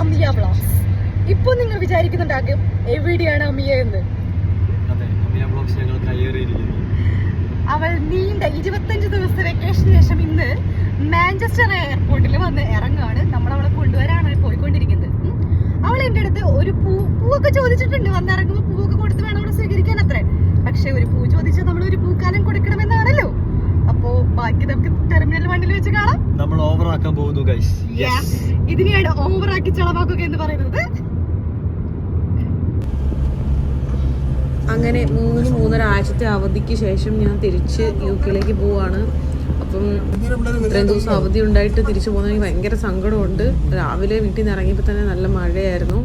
Amiya blogs. ഇപ്പൊ നിങ്ങൾ വിചാരിക്കുന്നുണ്ടാകും എവിടെയാണ് അമിയ എന്ന്. അവൾ നീണ്ട ഇരുപത്തഞ്ച് ദിവസത്തെ വെക്കേഷന് ശേഷം ഇന്ന് മാഞ്ചസ്റ്റർ എയർപോർട്ടിൽ വന്ന് ഇറങ്ങാണ് നമ്മൾ അവളെ കൊണ്ടുവരാനാണ് പോയിക്കൊണ്ടിരിക്കുന്നത്. അവൾ എന്റെ അടുത്ത് ഒരു പൂ പൂവൊക്കെ ചോദിച്ചിട്ടുണ്ട്. വന്നിറങ്ങുമ്പോൾ പൂവൊക്കെ കൊടുത്ത് വേണം അവളെ സ്വീകരിക്കാൻ അത്രേ. പക്ഷെ ഒരു പൂ ചോദിച്ചാൽ നമ്മൾ ഒരു പൂക്കാലം അപ്പോ ബാക്കി നമുക്ക് ടെർമിനൽ വണ്ടിയിൽ വെച്ച് കാണാം. നമ്മൾ ഓവർ ആക്കാൻ പോകുന്നു ഗൈസ് ഇതിനെയാണ് ഓവറാക്കി ചളവാക്കുക എന്ന് പറയുന്നത്. അങ്ങനെ മൂന്ന് മൂന്നര ആഴ്ചത്തെ അവധിക്ക് ശേഷം ഞാൻ തിരിച്ച് യു കെയിലേക്ക് പോവാണ്. അപ്പം ഇത്രയും ദിവസം അവധി ഉണ്ടായിട്ട് തിരിച്ചു പോകുന്ന എനിക്ക് ഭയങ്കര സങ്കടമുണ്ട്. രാവിലെ വീട്ടിൽ നിന്ന് ഇറങ്ങിയപ്പോൾ തന്നെ നല്ല മഴയായിരുന്നു.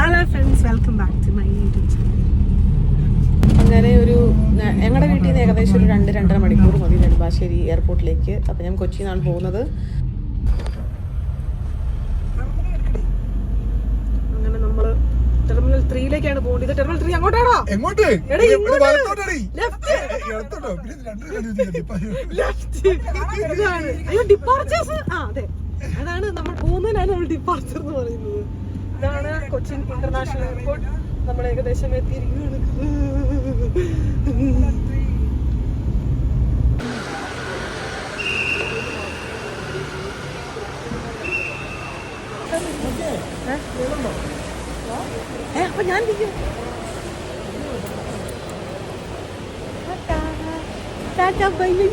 Hello friends welcome back to my YouTube channel അങ്ങനെ ഒരു ഞങ്ങളുടെ വീട്ടിൽ നിന്ന് ഏകദേശം ഒരു രണ്ട് രണ്ടര മണിക്കൂർ മതി നെടുമ്പാശ്ശേരി എയർപോർട്ടിലേക്ക്. അപ്പം ഞാൻ കൊച്ചിയിൽ നിന്നാണ് പോകുന്നത്. അങ്ങനെ നമ്മൾ ടെർമിനൽ ത്രീയിലേക്കാണ് പോകേണ്ടത്. ടെർമിനൽ ത്രീ അങ്ങോട്ടാണോ? എങ്ങോട്ട്? എടീ, ഇവിടെ ഇങ്ങോട്ട്. വലത്തോട്ടടി. Left. ഇടത്തോട്ടോ പിന്നെ ഇത് രണ്ടും കണ്ടിട്ടില്ല ഇപ്പൊ. ഇതാണ്. അയ്യോ ഡിപ്പാർച്ചേഴ്സ് ആ അതെ. അതാണ് നമ്മൾ പോകുന്നതിനാണ് നമ്മൾ ഡിപ്പാർച്ചർ എന്ന് പറയുന്നത്. ഇതാണ് കൊച്ചിൻ ഇന്റർനാഷണൽ എയർപോർട്ട് നമ്മൾ ഏകദേശം എത്തിയിരിക്കുകയാണ് ഏ അപ്പൊ ഞാൻ ഇരിക്കും Tata, bye, you.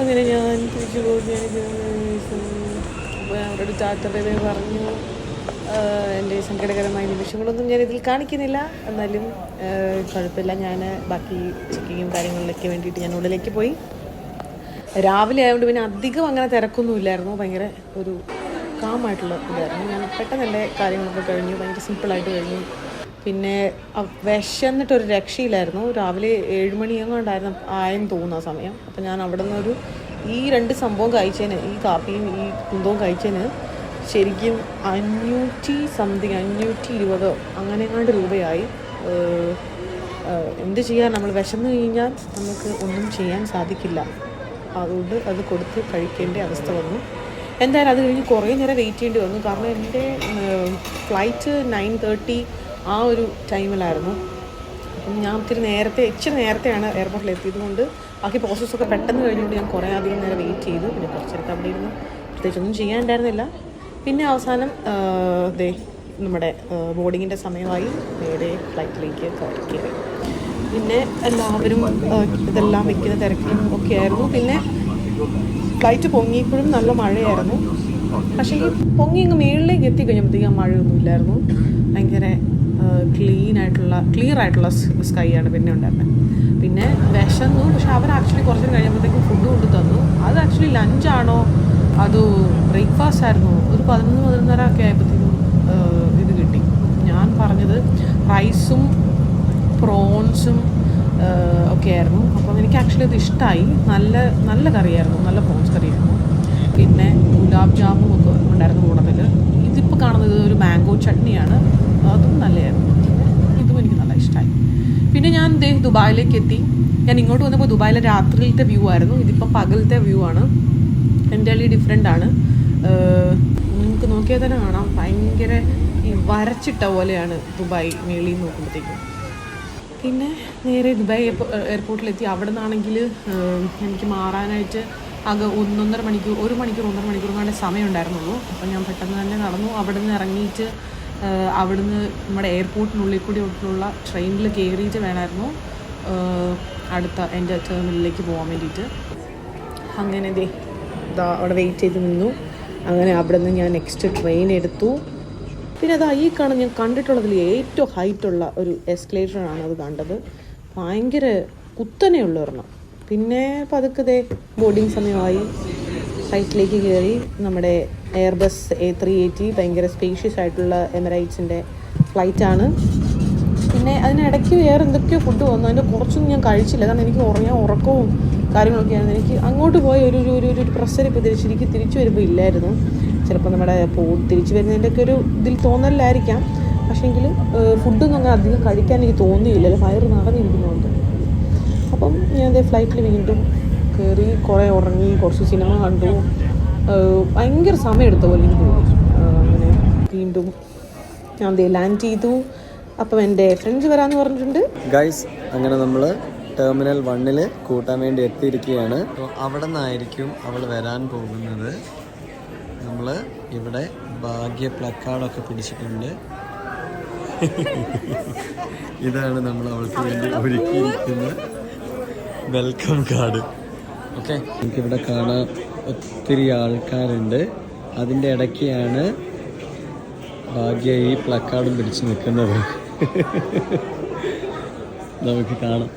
അങ്ങനെ ഞാൻ തിരിച്ചു പോകുകയാണ് അവരോട് ബൈ പറഞ്ഞു. എന്റെ സങ്കടകരമായ നിമിഷങ്ങളൊന്നും ഞാൻ ഇതിൽ കാണിക്കുന്നില്ല. എന്നാലും കുഴപ്പമില്ല. ഞാൻ ബാക്കി ചെക്കിങ്ങും കാര്യങ്ങളിലൊക്കെ വേണ്ടിയിട്ട് ഞാൻ ഉള്ളിലേക്ക് പോയി. രാവിലെ ആയതുകൊണ്ട് പിന്നെ അധികം അങ്ങനെ തിരക്കൊന്നുമില്ലായിരുന്നു. ഭയങ്കര ഒരു കാമായിട്ടുള്ള ഇതായിരുന്നു. ഞാൻ പെട്ടെന്ന് എന്റെ കാര്യങ്ങളൊക്കെ കഴിഞ്ഞു ഭയങ്കര സിമ്പിളായിട്ട് കഴിഞ്ഞു. പിന്നെ വിശന്നിട്ടൊരു രക്ഷയില്ലായിരുന്നു. രാവിലെ ഏഴ് മണിയെങ്ങാണ്ടായിരുന്നു ആയെന്ന് തോന്നുന്ന സമയം. അപ്പം ഞാൻ അവിടെ നിന്നൊരു ഈ രണ്ട് സംഭവം കഴിച്ചതിന് ഈ കാപ്പിയും ഈ കുന്തവും കഴിച്ചതിന് ശരിക്കും അഞ്ഞൂറ്റി സംതിങ് അഞ്ഞൂറ്റി ഇരുപതോ അങ്ങനെ എങ്ങാണ്ട് രൂപയായി. എന്ത് ചെയ്യാൻ നമ്മൾ വിശന്നു കഴിഞ്ഞാൽ നമുക്ക് ഒന്നും ചെയ്യാൻ സാധിക്കില്ല. അതുകൊണ്ട് അത് കൊടുത്ത് കഴിക്കേണ്ട അവസ്ഥ വന്നു. എന്തായാലും അത് കഴിഞ്ഞ് കുറേ നേരം വെയിറ്റ് ചെയ്യേണ്ടി വന്നു. കാരണം എന്റെ ഫ്ലൈറ്റ് നയൻ തേർട്ടി ആ ഒരു ടൈമിലായിരുന്നു അപ്പം ഞാൻ ഒത്തിരി നേരത്തെ ഇച്ചിരി നേരത്തെയാണ് എയർപോർട്ടിൽ എത്തിയത് കൊണ്ട് ബാക്കി പ്രോസസ്സൊക്കെ പെട്ടെന്ന് കഴിഞ്ഞുകൊണ്ട് ഞാൻ കുറേ അധികം നേരം വെയിറ്റ് ചെയ്തു. പിന്നെ കുറച്ചെടുത്ത് അവിടെ ഇരുന്ന്. പ്രത്യേകിച്ചൊന്നും ചെയ്യാനുണ്ടായിരുന്നില്ല പിന്നെ അവസാനം ദേ നമ്മുടെ ബോർഡിങ്ങിന്റെ സമയമായി. നേരെ ഫ്ലൈറ്റിലേക്ക് കയറി പിന്നെ എല്ലാവരും ഇതെല്ലാം വെക്കുന്ന തിരക്കിലും ഒക്കെ ആയിരുന്നു. പിന്നെ ഫ്ലൈറ്റ് പൊങ്ങിയപ്പോഴും നല്ല മഴയായിരുന്നു. പക്ഷേ ഈ പൊങ്ങി അങ്ങ് മേളിലേക്ക് എത്തിക്കഴിഞ്ഞപ്പോഴത്തേക്കും ആ മഴയൊന്നും ഇല്ലായിരുന്നു. ഭയങ്കര ക്ലീൻ ആയിട്ടുള്ള ക്ലിയർ ആയിട്ടുള്ള സ്കൈ ആണ് പിന്നെ ഉണ്ടായിരുന്നത് പിന്നെ വിശന്നു. പക്ഷെ അവർ ആക്ച്വലി കുറച്ച് കഴിയുമ്പോഴത്തേക്കും ഫുഡ് കൊണ്ട് തന്നു. അത് ആക്ച്വലി ലഞ്ചാണോ അത് ബ്രേക്ക്ഫാസ്റ്റ് ആയിരുന്നു? ഒരു പതിനൊന്ന് പതിനൊന്നര ഒക്കെ ആയപ്പോഴത്തേക്കും ഇത് കിട്ടി. ഞാൻ പറഞ്ഞത് റൈസും പ്രോൺസും ഒക്കെ ആയിരുന്നു അപ്പം എനിക്ക് ആക്ച്വലി അത് ഇഷ്ടമായി നല്ല നല്ല കറിയായിരുന്നു. നല്ല പ്രോൺസ് കറിയായിരുന്നു. പിന്നെ ഗുലാബ് ജാമും ഒക്കെ ഉണ്ടായിരുന്നു കൂടത്തിൽ ഇതിപ്പോൾ കാണുന്നത് ഒരു മാംഗോ ചട്നിയാണ്. അതും നല്ലതായിരുന്നു. ഇതും എനിക്ക് നല്ല ഇഷ്ടമായി പിന്നെ ഞാൻ ദേ ദുബായിലേക്ക് എത്തി. ഞാൻ ഇങ്ങോട്ട് വന്നപ്പോൾ ദുബായിലെ രാത്രിയിലത്തെ വ്യൂ ആയിരുന്നു. ഇതിപ്പോൾ പകലത്തെ വ്യൂ ആണ്. എന്റർലി ഡിഫറെന്റ് ആണ്. നിങ്ങൾക്ക് നോക്കിയാൽ തന്നെ കാണാം. ഭയങ്കര ഈ വരച്ചിട്ട പോലെയാണ് ദുബായ് നിന്ന് നോക്കുമ്പോഴത്തേക്കും. പിന്നെ നേരെ ദുബായ് എയർപോർട്ടിലെത്തി അവിടെ നിന്നാണെങ്കിൽ എനിക്ക് മാറാനായിട്ട് ആകെ ഒന്നൊന്നര മണിക്കൂർ ഒരു മണിക്കൂർ ഒന്നര മണിക്കൂർ കൊണ്ട് സമയം ഉണ്ടായിരുന്നുള്ളൂ അപ്പം ഞാൻ പെട്ടെന്ന് തന്നെ നടന്നു. അവിടെ നിന്ന് ഇറങ്ങിയിട്ട് അവിടുന്ന് നമ്മുടെ എയർപോർട്ടിനുള്ളിൽ കൂടി ഉള്ള ട്രെയിനിൽ കയറിയിട്ട് വേണമായിരുന്നു. അടുത്ത എന്റെ ടെർമിനലിലേക്ക് പോകാൻ വേണ്ടിയിട്ട്. അങ്ങനെ ദേ അവിടെ വെയിറ്റ് ചെയ്ത് നിന്നു. അങ്ങനെ അവിടെ നിന്ന് ഞാൻ നെക്സ്റ്റ് ട്രെയിൻ എടുത്തു. പിന്നെ അതാ ഈ കാണുന്ന ഞാൻ കണ്ടിട്ടുള്ളതിൽ ഏറ്റവും ഹൈറ്റുള്ള ഒരു എസ്കലേറ്ററാണ് അത് കണ്ടത്. ഭയങ്കര കുത്തനെയുള്ള ഒരെണ്ണം. പിന്നെ പതുക്കെ ദേ ബോർഡിങ് സമയമായി. ഫ്ലൈറ്റിലേക്ക് കയറി. നമ്മുടെ എയർബസ് എ ത്രീ എയ്റ്റി ഭയങ്കര സ്പേഷ്യസ് ആയിട്ടുള്ള എമിറൈറ്റ്സിന്റെ ഫ്ലൈറ്റാണ് പിന്നെ അതിനിടയ്ക്ക് വേറെ എന്തൊക്കെയോ ഫുഡ് വന്നു. അതിന്റെ കുറച്ചൊന്നും ഞാൻ കഴിച്ചില്ല. കാരണം എനിക്ക് ഉറങ്ങാൻ ഉറക്കവും കാര്യങ്ങളൊക്കെയാണ് എനിക്ക് അങ്ങോട്ട് പോയി ഒരു ഒരു ഒരു ഒരു പ്രസരിപ്പ് തിരിച്ചിരിക്കും തിരിച്ചു വരുമ്പോൾ ഇല്ലായിരുന്നു. ചിലപ്പോൾ നമ്മുടെ പോ തിരിച്ചു വരുന്നതിന്റെയൊക്കെ ഒരു ഇതിൽ തോന്നലായിരിക്കാം. പക്ഷേങ്കിൽ ഫുഡൊന്നും അങ്ങനെ അധികം കഴിക്കാൻ എനിക്ക് തോന്നിയില്ല. വയറ് നിറഞ്ഞിരിക്കുന്നുണ്ട് അപ്പം ഞാൻ അതേ ഫ്ലൈറ്റിൽ വീണ്ടും കയറി കുറേ ഉറങ്ങി കുറച്ച് സിനിമ കണ്ടു. ഭയങ്കര സമയം എടുത്ത പോലെ എനിക്ക് തോന്നി. അങ്ങനെ വീണ്ടും ഞാൻ അതേ ലാൻഡ് ചെയ്തു. അപ്പം എന്റെ ഫ്രണ്ട്സ് വരാമെന്ന് പറഞ്ഞിട്ടുണ്ട്. ഗൈസ് അങ്ങനെ നമ്മൾ ടെർമിനൽ വണ്ണിൽ കൂട്ടാൻ വേണ്ടി എത്തിയിരിക്കുകയാണ്. അവിടെ നിന്നായിരിക്കും അവൾ വരാൻ പോകുന്നത്. നമ്മൾ ഇവിടെ ഭാഗ്യ പ്ലക്കാർഡൊക്കെ പിടിച്ചിട്ടുണ്ട്. ഇതാണ് നമ്മൾ അവൾക്ക് വേണ്ടി ഒരുക്കിയിരിക്കുന്ന വെൽക്കം കാർഡ് ഓക്കെ. നമുക്കിവിടെ കാണാൻ ഒത്തിരി ആൾക്കാരുണ്ട്. അതിന്റെ ഇടയ്ക്കാണ് ഭാഗ്യ ഈ പ്ലക്കാർഡും പിടിച്ച് നിൽക്കുന്നത്. നമുക്ക് കാണാം.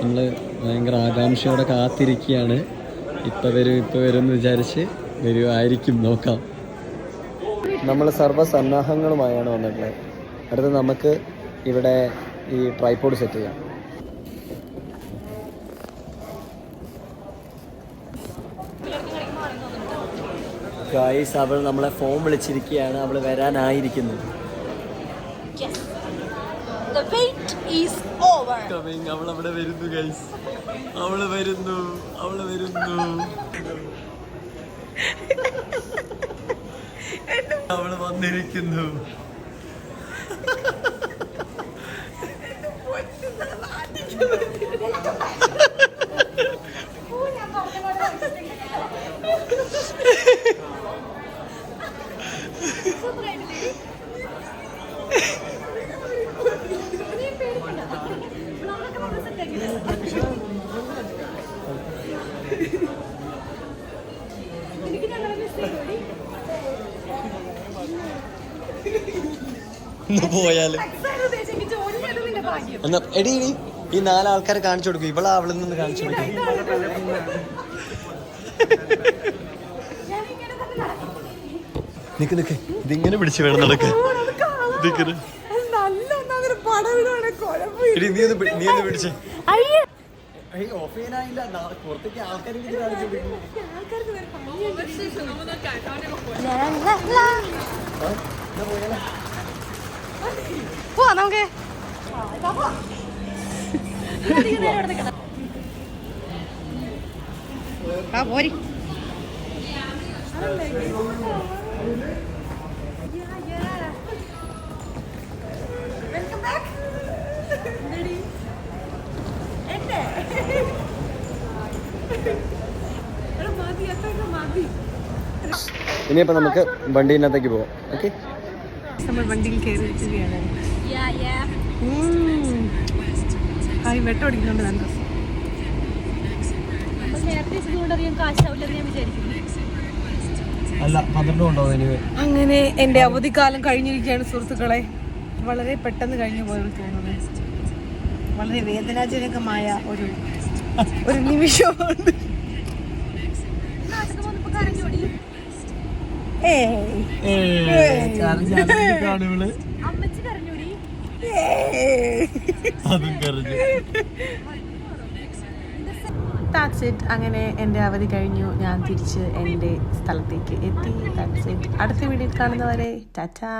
നമ്മൾ ഭയങ്കര ആകാംക്ഷയോടെ കാത്തിരിക്കുകയാണ്. ഇപ്പം വരും ഇപ്പം വരും എന്ന് വിചാരിച്ച് വരുമായിരിക്കും നോക്കാം. നമ്മൾ സർവസന്നാഹങ്ങളുമായാണ് വന്നിട്ടുള്ളത്. അടുത്ത് നമുക്ക് ഇവിടെ ഈ ട്രൈപോഡ് സെറ്റ് ചെയ്യാം. ഗായ്സ് അവൾ നമ്മളെ ഫോം വിളിച്ചിരിക്കുകയാണ്. അവൾ വരാനായിരിക്കുന്നത് The wait is over. Coming അവൾ അവിടെ വരുന്നു ഗൈസ് അവൾ വരുന്നു അവൾ വരുന്നു. അവൾ വന്നിരിക്കുന്നു. ഒന്ന് പോയാലും. എന്നാ എടി എടി ഈ നാലാൾക്കാരെ കാണിച്ചു കൊടുക്കും. ഇവളെ അവളിൽ നിന്ന് കാണിച്ചു കൊടുക്കും. നിക്ക് നിക്ക്. ഇതിങ്ങനെ പിടിച്ചു വേണം നടക്കാൻ. നിക്കണ്. എടി നീ ഒന്ന് പിടി- നീ ഒന്ന് പിടിച്ചേ. ഏയ്, പോവാ നമുക്ക്. ആ പോരി. ഇനിയിപ്പോ നമുക്ക് വണ്ടീനകത്തേക്ക് പോവാം ഓക്കെ? നമ്മൾ വണ്ടിയിൽ കയറി വെക്കുകയാണ് ഹായ് വെട്ടം അടിക്കുന്നുണ്ട് നല്ല. രസം അങ്ങനെ എന്റെ അവധിക്കാലം കഴിഞ്ഞിരിക്കുകയാണ് സുഹൃത്തുക്കളെ. വളരെ പെട്ടെന്ന് കഴിഞ്ഞു പോയത് തോന്നുന്നത് വളരെ വേദനാജനകമായ ഒരു ഒരു നിമിഷമാണ്. ഇറ്റ് അങ്ങനെ എന്റെ അവധി കഴിഞ്ഞു. ഞാൻ തിരിച്ച് എന്റെ സ്ഥലത്തേക്ക് എത്തി. അടുത്ത വീഡിയോ കാണുന്നവരെ ടാറ്റാ.